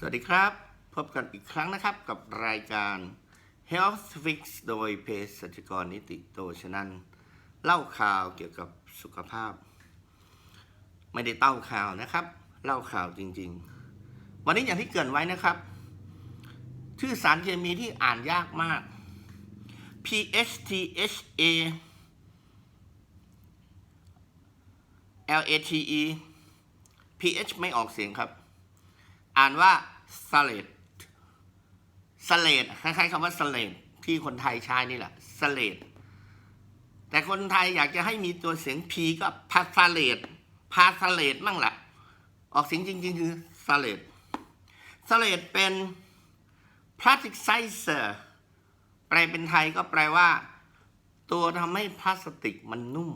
สวัสดีครับ พบกันอีกครั้งนะครับกับรายการ Health Fix โดยเภสัชกรนิติโตชนันเล่าข่าวเกี่ยวกับสุขภาพ ไม่ได้เต้าข่าวนะครับ เล่าข่าวจริง ๆ วันนี้อย่างที่เกินไว้นะครับ ชื่อสารเคมีที่อ่านยากมาก PHTHA LATE PH ไม่ออกเสียงครับ อ่านว่าสเลดสเลดคล้ายๆคำว่าสเลดที่คนไทยใช้นี่แหละสเลดแต่คนไทยอยากจะให้มีตัวเสียง P ก็พาสเลดพาสเลดมั่งแหละออกเสียงจริง ๆ คือสเลดสเลดเป็น plasticizer แปลเป็นไทยก็แปลว่า ตัวทำให้พลาสติกมันนุ่ม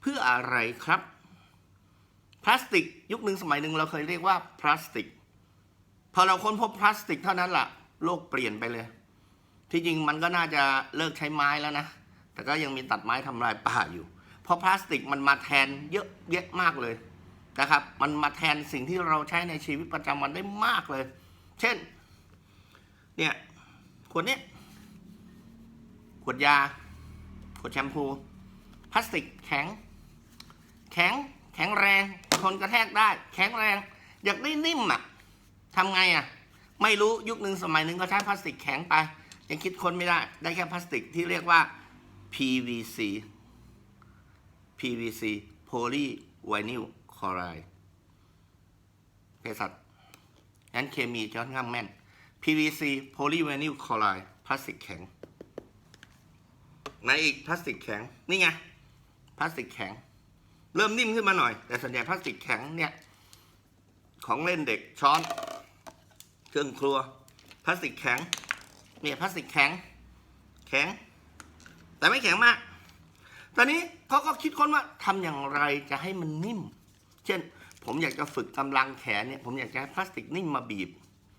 เพื่ออะไรครับ ลาสติกยุคหนึ่งสมัยหนึ่งเราเคยเรียกว่าพลาสติก พอเราค้นพบพลาสติกเท่านั้นละ่ะ โลกเปลี่ยนไปเลย ที่จริงมันก็น่าจะเลิกใช้ไม้แล้วนะ แต่ก็ยังมีตัดไม้ทำลายป่าอยู่ เพราะพลาสติกมันมาแทนเยอะแยะมากเลยนะครับ มันมาแทนสิ่งที่เราใช้ในชีวิตประจำวันได้มากเลย เช่น เนี่ยขวดนี้ขวดยา ขวดแชมพู พลาสติกแข็ง แข็ง แข็งแรงทนกระแทกได้ แข็งแรง อยากได้นิ่มอะทำไงอะ ไม่รู้ยุคหนึ่งสมัยหนึ่งก็ใช้พลาสติกแข็งไป ยังคิดคนไม่ได้ ได้แค่พลาสติกที่เรียกว่า PVC PVC polyvinyl chloride เภสัชงั้นเคมีจะค่อนข้างแม่น PVC polyvinyl chloride พลาสติกแข็งไหนอีกพลาสติกแข็ง นี่ไงพลาสติกแข็ง เริ่มนิ่มขึ้นมาหน่อย แต่ส่วนใหญ่พลาสติกแข็งเนี่ย ของเล่นเด็กช้อน เครื่องครัว พลาสติกแข็ง เนี่ยพลาสติกแข็ง แข็ง แต่ไม่แข็งมาก ตอนนี้เขาก็คิดค้นว่าทำอย่างไรจะให้มันนิ่ม เช่น ผมอยากจะฝึกกำลังแขนเนี่ย ผมอยากจะให้พลาสติกนิ่มมาบีบ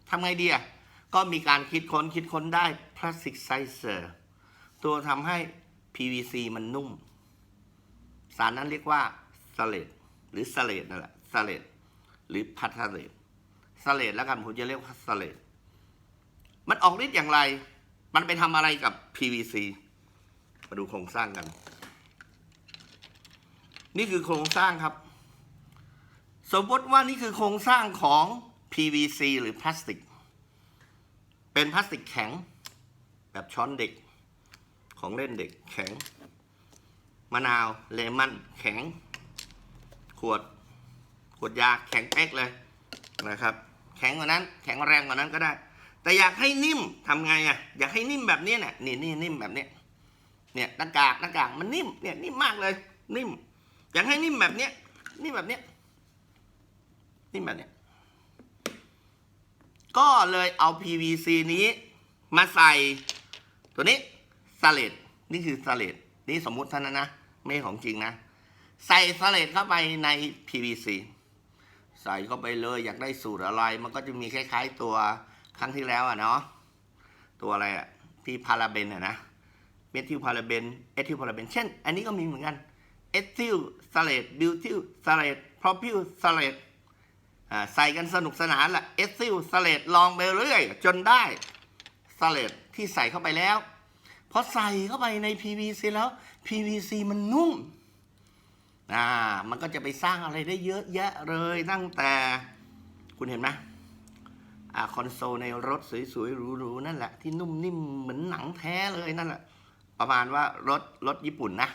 ทำไงดีอะก็มีการคิดค้นคิดค้นได้พลาสติกไซเซอร์ตัวทำให้ PVC มันนุ่ม สารนั้นเรียกว่า สเลดหรือสเลดนั่นแหละสเลดหรือพัทเลดสเลดแล้วกันผมจะเรียกว่าสเลดมันออกฤทธิ์อย่างไร มันไปทำอะไรกับ PVC มาดูโครงสร้างกัน นี่คือโครงสร้างครับ สมมติว่านี่คือโครงสร้างของ PVC หรือพลาสติก เป็นพลาสติกแข็ง แบบช้อนเด็ก ของเล่นเด็กแข็ง มะนาวเลมอนแข็ง ขวดขวดยาแข็งเป๊กเลยนะครับ แข็งกว่านั้น แข็งแรงกว่านั้นก็ได้ แต่อยากให้นิ่มทำไงอะอยากให้นิ่มแบบนี้เนี่ยนี่นี่นิ่มแบบนี้เนี่ยหน้ากากหน้ากากมันนิ่มเนี่ยนิ่มมากเลย นิ่ม อยากให้นิ่มแบบเนี้ยนิ่มแบบเนี้ยนิ่มแบบเนี้ยก็เลยเอา PVC นี้มาใส่ตัวนี้สเลดนี่คือสเลดนี่สมมุติท่านั้นนะไม่ของจริงนะ ใส่สเลดเข้าไปใน PVC ใส่เข้าไปเลยอยากได้สูตรอะไร มันก็จะมีคล้าย ๆ ตัวครั้งที่แล้วอะเนาะตัวอะไรอะที่พาราเบนอะนะเมทิลพาราเบนเอทิลพาราเบนเช่น อันนี้ก็มีเหมือนกันเอทิลสเลดบิวทิลสเลดพรอพิลสเลดใส่กันสนุกสนานแหละเอทิลสเลดลองไปเรื่อยจนได้สเลดที่ใส่เข้าไปแล้วพอใส่เข้าไปใน PVC แล้ว PVC มันนุ่ม อ่ามันก็จะไปสร้างอะไรได้เยอะแยะเลยตั้งแต่คุณเห็นไหมอ่าคอนโซลในรถสวยๆหรูๆนั่นแหละที่นุ่มนิ่มเหมือนหนังแท้เลยนั่นแหละประมาณว่ารถรถญี่ปุ่นนะ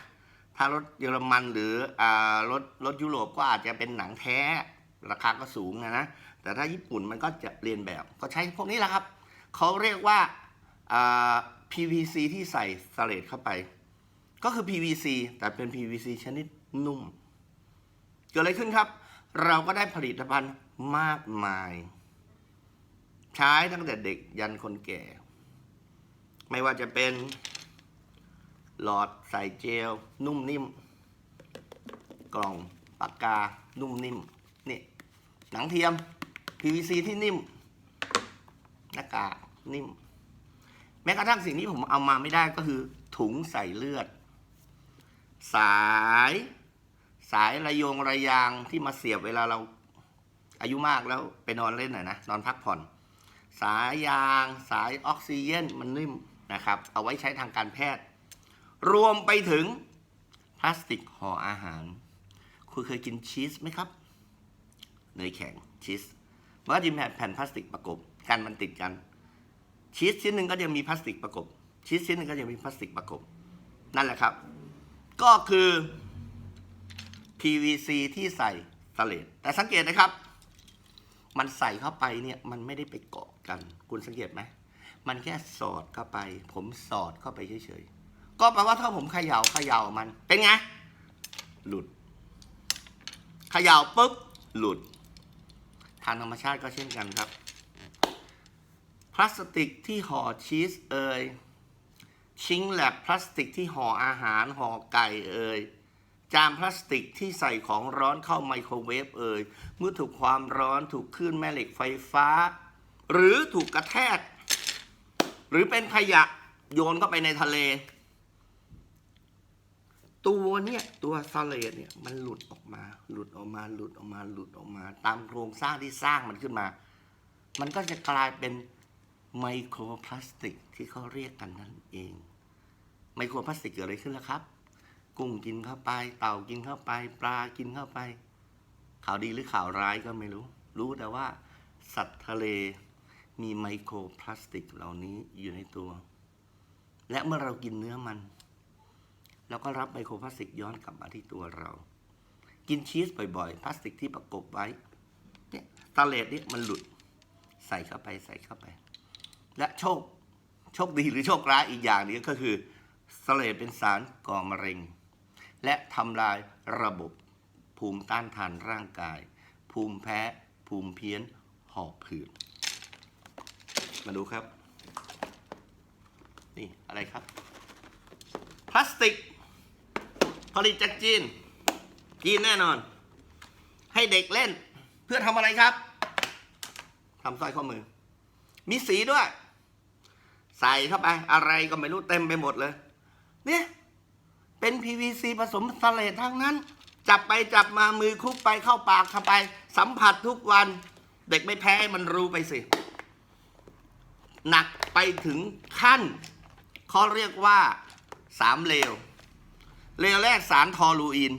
ถ้ารถเยอรมันหรืออ่ารถรถยุโรปก็อาจจะเป็นหนังแท้ ราคาก็สูงนะนะแต่ถ้าญี่ปุ่นมันก็จะเรียนแบบก็ใช้พวกนี้แหละครับเขาเรียกว่าอ่า PVC ที่ใส่สเลดเข้าไป ก็คือ PVC แต่เป็น PVC ชนิด นุ่ม เกิดอะไรขึ้นครับ เราก็ได้ผลิตภัณฑ์มากมาย ใช้ตั้งแต่เด็กยันคนแก่ ไม่ว่าจะเป็น หลอดใส่เจล นุ่มนิ่ม กล่องปากกา นุ่มนิ่มนี่หนังเทียม PVC ที่นิ่มหน้ากากนิ่ม แม้กระทั่งสิ่งที่ผมเอามาไม่ได้ก็คือ ถุงใส่เลือด สาย สายระยงระยางที่มาเสียบเวลาเราอายุมากแล้วไปนอนเล่นหน่อยนะนอนพักผ่อน สายยาง สายออกซิเจนมันนิ่มนะครับ เอาไว้ใช้ทางการแพทย์ รวมไปถึงพลาสติกห่ออาหาร คุณเคยกินชีสไหมครับ เนยแข็งชีสมันก็จะมีแผ่นพลาสติกประกบกันมันติดกัน ชีสชิ้นหนึ่งก็จะมีพลาสติกประกบชีสชิ้นหนึ่งก็จะมีพลาสติกประกบนั่นแหละครับ ก็คือ PVC ที่ใส่สเลดแต่สังเกตนะครับ มันใส่เข้าไปเนี่ยมันไม่ได้ไปเกาะกัน คุณสังเกตไหมมันแค่สอดเข้าไป ผมสอดเข้าไปเฉยๆก็แปลว่าถ้าผมเขย่าเขย่ามันเป็นไง หลุดเขย่าปุ๊บหลุด ทางธรรมชาติก็เช่นกันครับ พลาสติกที่ห่อชีสเอ่ยชิงแลบพลาสติกที่ห่ออาหารห่อไก่เอ่ย จานพลาสติกที่ใส่ของร้อนเข้าไมโครเวฟเอ่ยเมื่อถูกความร้อนถูกคลื่นแม่เหล็กไฟฟ้า หรือถูกกระแทก หรือเป็นขยะโยนเข้าไปในทะเล ตัวเนี่ยตัวสเลดเนี่ยมันหลุดออกมา หลุดออกมาหลุดออกมาหลุดออกมา ตามโครงสร้างที่สร้างมันขึ้นมา มันก็จะกลายเป็นไมโครพลาสติกที่เขาเรียกกันนั่นเอง ไมโครพลาสติกเกิดอะไรขึ้นล่ะครับ กุ้งกินเข้าไป เต่ากินเข้าไป ปลากินเข้าไป ข่าวดีหรือข่าวร้ายก็ไม่รู้ รู้แต่ว่า สัตว์ทะเลมีไมโครพลาสติกเหล่านี้อยู่ในตัว และเมื่อเรากินเนื้อมันเราก็รับไมโครพลาสติกย้อนกลับมาที่ตัวเรา กินชีสบ่อยๆ พลาสติกที่ประกบไว้เนี่ยตะเลดเนี่ยมันหลุดใส่เข้าไปใส่เข้าไป และโชคโชคดีหรือโชคร้ายอีกอย่างนึงก็คือสเลดเป็นสารก่อมะเร็ง และทำลายระบบภูมิต้านทานร่างกาย ภูมิแพ้ ภูมิเพี้ยน หอบผืดมาดูครับ นี่อะไรครับ พลาสติก ผลิตจากจีน จีนแน่นอน ให้เด็กเล่นเพื่อทำอะไรครับทำสร้อยข้อมือ มีสีด้วย ใส่เข้าไป อะไรก็ไม่รู้เต็มไปหมดเลย เนี่ย เป็น PVC ผสมสเลดทั้งนั้น จับไปจับมามือคลุกไปเข้าปากเข้าไป สัมผัสทุกวัน เด็กไม่แพ้มันรู้ไปสิ หนักไปถึงขั้นเขาเรียกว่าสามเลวเลวแรกสารทอลูอิน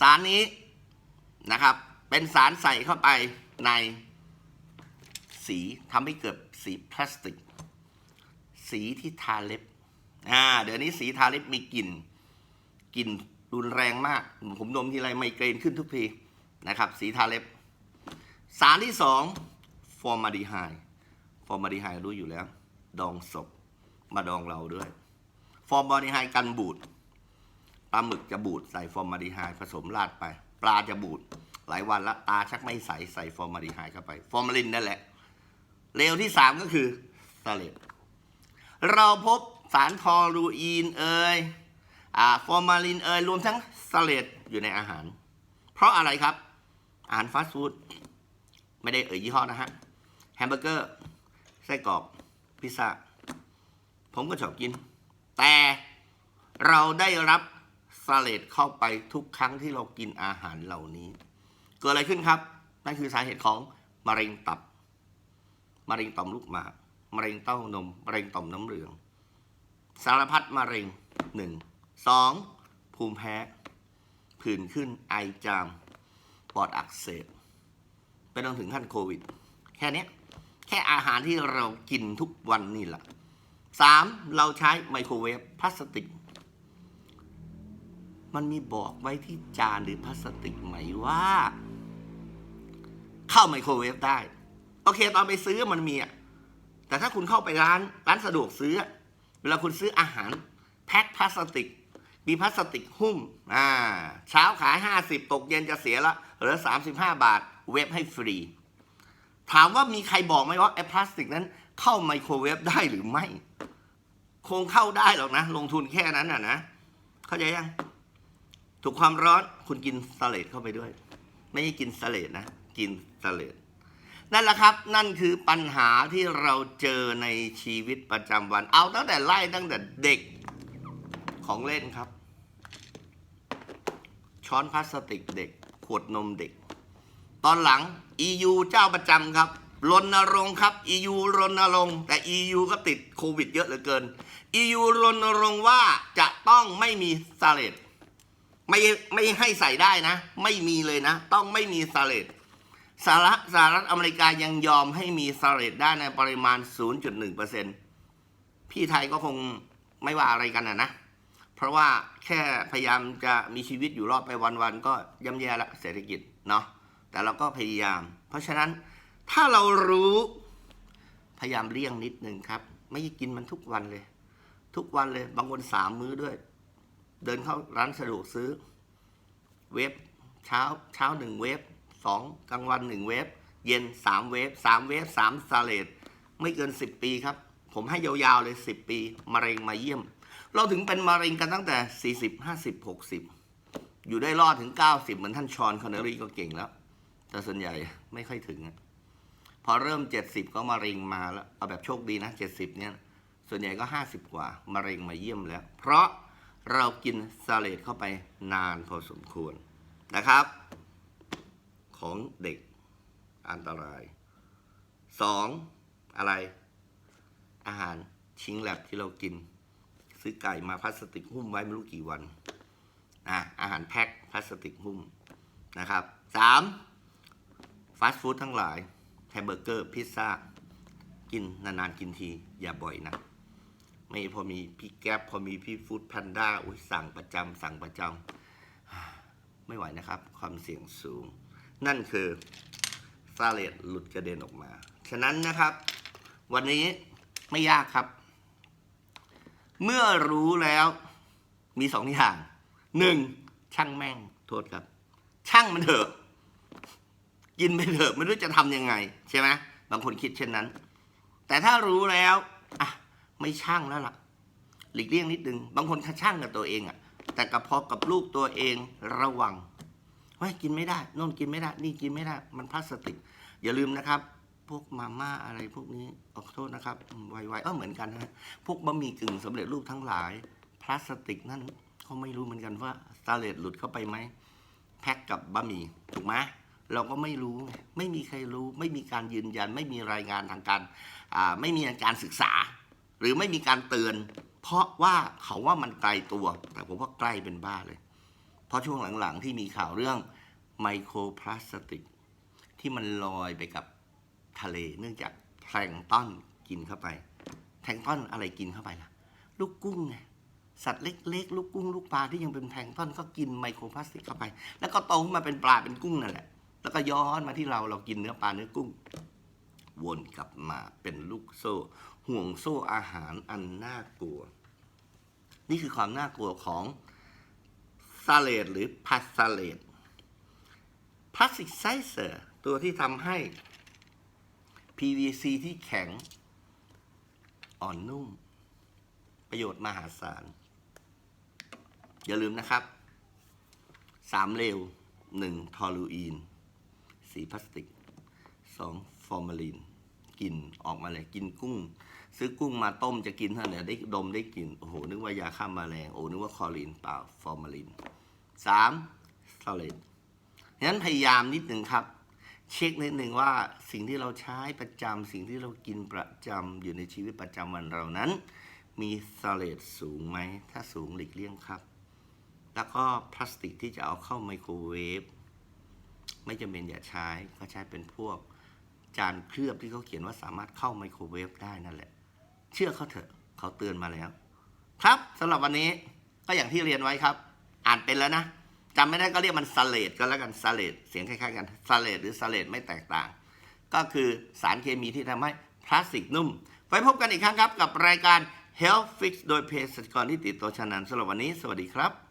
สารนี้นะครับ เป็นสารใส่เข้าไปในสีทำให้เกิดสีพลาสติก สีที่ทาเล็บ อ่าเดี๋ยวนี้สีทาเล็บมีกลิ่นกลิ่นรุนแรงมาก ผมดมทีไรไมเกรนขึ้นทุกทีนะครับ สีทาเล็บ สารที่สองฟอร์มาดีไฮฟอร์มาดีไฮรู้อยู่แล้ว ดองศพมาดองเราด้วย ฟอร์มาดีไฮกันบูดปลาหมึกจะบูดใส่ฟอร์มาดีไฮผสมราดไป ปลาจะบูดหลายวันละตาชักไม่ใสใส่ฟอร์มาดีไฮเข้าไป ฟอร์มาลินนั่นแหละเลวที่สามก็คือสเลดเราพบ สารทอรูอีนเอยอ่าฟอร์มาลินเอยรวมทั้งสเลดอยู่ในอาหาร เพราะอะไรครับ อาหารฟาสต์ฟู้ดไม่ได้เอ่ยยี่ห้อนะฮะแฮมเบอร์เกอร์ไส้กรอกพิซซ่าผมก็ชอบกิน แต่เราได้รับสเลดเข้าไปทุกครั้งที่เรากินอาหารเหล่านี้ เกิดอะไรขึ้นครับ นั่นคือสาเหตุของมะเร็งตับ มะเร็งต่อมลูกหมาก มะเร็งเต้านม มะเร็งต่อมน้ำเหลือง สารพัดมะเร็งหนึ่งสองภูมิแพ้ ผื่นขึ้นไอจาม ปอดอักเสบไปจนถึงขั้นโควิด แค่นี้แค่อาหารที่เรากินทุกวันนี่แหละสามเราใช้ไมโครเวฟพลาสติก มันมีบอกไว้ที่จานหรือพลาสติกไหมว่า เข้าไมโครเวฟได้ โอเค ตอนไปซื้อมันมีอะแต่ถ้าคุณเข้าไปร้านร้านสะดวกซื้อ เวลาคุณซื้ออาหารแพ็คพลาสติก มีพลาสติกหุ้มอ่าเช้าขาย 50 ตกเย็นจะเสียละเหลือ 35 บาท เวฟให้ฟรี ถามว่ามีใครบอกไหมว่าไอ้พลาสติกนั้นเข้าไมโครเวฟได้หรือไม่ คงเข้าได้หรอกนะ ลงทุนแค่นั้นน่ะนะ เข้าใจยัง ถูกความร้อนคุณกินสเลดเข้าไปด้วย ไม่ใช่กินสเลดนะ กินสเลด นั่นแหละครับ นั่นคือปัญหาที่เราเจอในชีวิตประจำวัน เอาตั้งแต่ไล่ตั้งแต่เด็กของเล่นครับ ช้อนพลาสติกเด็ก ขวดนมเด็ก ตอนหลัง EU เจ้าประจำครับรณรงค์ครับ EU รณรงค์แต่ EU ก็ติดโควิดเยอะเหลือเกิน EU รณรงค์ว่าจะต้องไม่มีสเลดไม่ไม่ให้ใส่ได้นะ ไม่มีเลยนะ ต้องไม่มีสเลด สหรัฐสหรัฐอเมริกายังยอมให้มีสเลดได้ในปริมาณ 0.1%พี่ไทยก็คงไม่ว่าอะไรกันนะนะ เพราะว่าแค่พยายามจะมีชีวิตอยู่รอดไปวันๆก็ย่ำแย่ละเศรษฐกิจเนาะแต่เราก็พยายาม เพราะฉะนั้นถ้าเรารู้พยายามเลี่ยงนิดนึงครับ ไม่กินมันทุกวันเลย ทุกวันเลย บางคนสามมื้อด้วย เดินเข้าร้านสะดวกซื้อ เวฟเช้าเช้าหนึ่งเวฟ สองกลางวันหนึ่งเวฟเย็นสามเวฟสามเวฟสามสเลดไม่เกินสิบปีครับ ผมให้ยาวๆเลยสิบปีมะเร็งมาเยี่ยม เราถึงเป็นมะเร็งกันตั้งแต่ 40 50 60 อยู่ได้รอดถึง 90 เหมือนท่านชอนคอนเนอรี่ก็เก่งแล้ว แต่ส่วนใหญ่ไม่ค่อยถึงอะพอเริ่ม 70 ก็มะเร็งมาแล้ว เอาแบบโชคดีนะ 70 เนี่ย ส่วนใหญ่ก็ 50 กว่ามะเร็งมาเยี่ยมแล้ว เพราะเรากินซาเลดเข้าไปนานพอสมควรนะครับ ของเด็กอันตราย 2. อะไร อาหารชิงแลบที่เรากิน ซื้อไก่มาพลาสติกหุ้มไว้ไม่รู้กี่วันอะอาหารแพ็คพลาสติกหุ้มนะครับสามฟาสต์ฟู้ดทั้งหลายแฮมเบอร์เกอร์พิซซ่ากินนานๆกินที อย่าบ่อยนะ ไม่พอมีพี่แก๊ปพอมีพี่ฟู้ดแพนด้าอุ้ยสั่งประจำสั่งประจำไม่ไหวนะครับ ความเสี่ยงสูง นั่นคือซาเลดหลุดกระเด็นออกมา ฉะนั้นนะครับ วันนี้ไม่ยากครับ เมื่อรู้แล้วมีสองอย่างหนึ่งช่างแม่งโทษครับ ช่างมันเถอะ กินไปเถอะไม่รู้จะทำยังไง ใช่ไหมบางคนคิดเช่นนั้น แต่ถ้ารู้แล้วอะไม่ช่างแล้วล่ะ หลีกเลี่ยงนิดนึง บางคนช่างกับตัวเองอะแต่กับพอกับลูกตัวเองระวัง ว่ากินไม่ได้โน่นกินไม่ได้ นี่กินไม่ได้ มันพลาสติก อย่าลืมนะครับ พวกมาม่าอะไรพวกนี้ขอโทษนะครับไวๆเออเหมือนกันนะพวกบะหมี่กึ่งสำเร็จรูปทั้งหลาย พลาสติกนั่นเขาไม่รู้เหมือนกันว่าสตาร์เลตหลุดเข้าไปไหมแพ็คกับบะหมี่ถูกไหมเราก็ไม่รู้ ไม่มีใครรู้ ไม่มีการยืนยัน ไม่มีรายงานทางการไม่มีการศึกษา หรือไม่มีการเตือน เพราะว่าเขาว่ามันไกลตัว แต่ผมว่าใกล้เป็นบ้าเลย เพราะช่วงหลังๆ ที่มีข่าวเรื่องไมโครพลาสติก ที่มันลอยไปกับทะเลเนื่องจากแพลงต้อนกินเข้าไปแพลงต้อนอะไรกินเข้าไปล่ะ ลูกกุ้งไงสัตว์เล็กๆ ลูกกุ้งลูกปลาที่ยังเป็นแพลงต้อนก็กินไมโครพลาสติกเข้าไป แล้วก็โตขึ้นมาเป็นปลาเป็นกุ้งนั่นแหละ แล้วก็ย้อนมาที่เราเรากินเนื้อปลาเนื้อกุ้ง วนกลับมาเป็นลูกโซ่ ห่วงโซ่อาหารอันน่ากลัว นี่คือความน่ากลัวของ ซาเลดหรือพาสาเลดพลาสติกไซเซอร์ตัวที่ทำให้ PVC ที่แข็ง อ่อนนุ่ม ประโยชน์มหาศาล อย่าลืมนะครับ สามเลวหนึ่งทอลูอีน สีพลาสติกสองฟอร์มาลินกลิ่นออกมาเลยกินกุ้ง ซื้อกุ้งมาต้มจะกินเท่าไหร่ได้ดมได้กลิ่นโอ้โห นึกว่ายาฆ่าแมลงโอ้นึกว่าคอรีนเปล่าฟอร์มาลิน สามสเลตงั้นพยายามนิดหนึ่งครับ เช็คนิดหนึ่งว่าสิ่งที่เราใช้ประจำสิ่งที่เรากินประจำอยู่ในชีวิตประจำวันเรานั้น มีสเลตสูงไหม ถ้าสูงหลีกเลี่ยงครับ แล้วก็พลาสติกที่จะเอาเข้าไมโครเวฟไม่จำเป็นอย่าใช้ก็ใช้เป็นพวกจานเคลือบที่เขาเขียนว่าสามารถเข้าไมโครเวฟได้นั่นแหละ เชื่อเขาเถอะเขาเตือนมาแล้ว ครับสำหรับวันนี้ก็อย่างที่เรียนไว้ครับ อ่านเป็นแล้วนะจำไม่ได้ก็เรียกมันสเลตก็แล้วกันสเลตเสียงคล้ายๆกันสเลตหรือสเลตไม่แตกต่าง ก็คือสารเคมีที่ทำให้พลาสติกนุ่ม ไว้พบกันอีกครั้งครับกับรายการ Health Fix โดยเภสัชกรที่ติดตัวชนันสำหรับวันนี้ สวัสดีครับ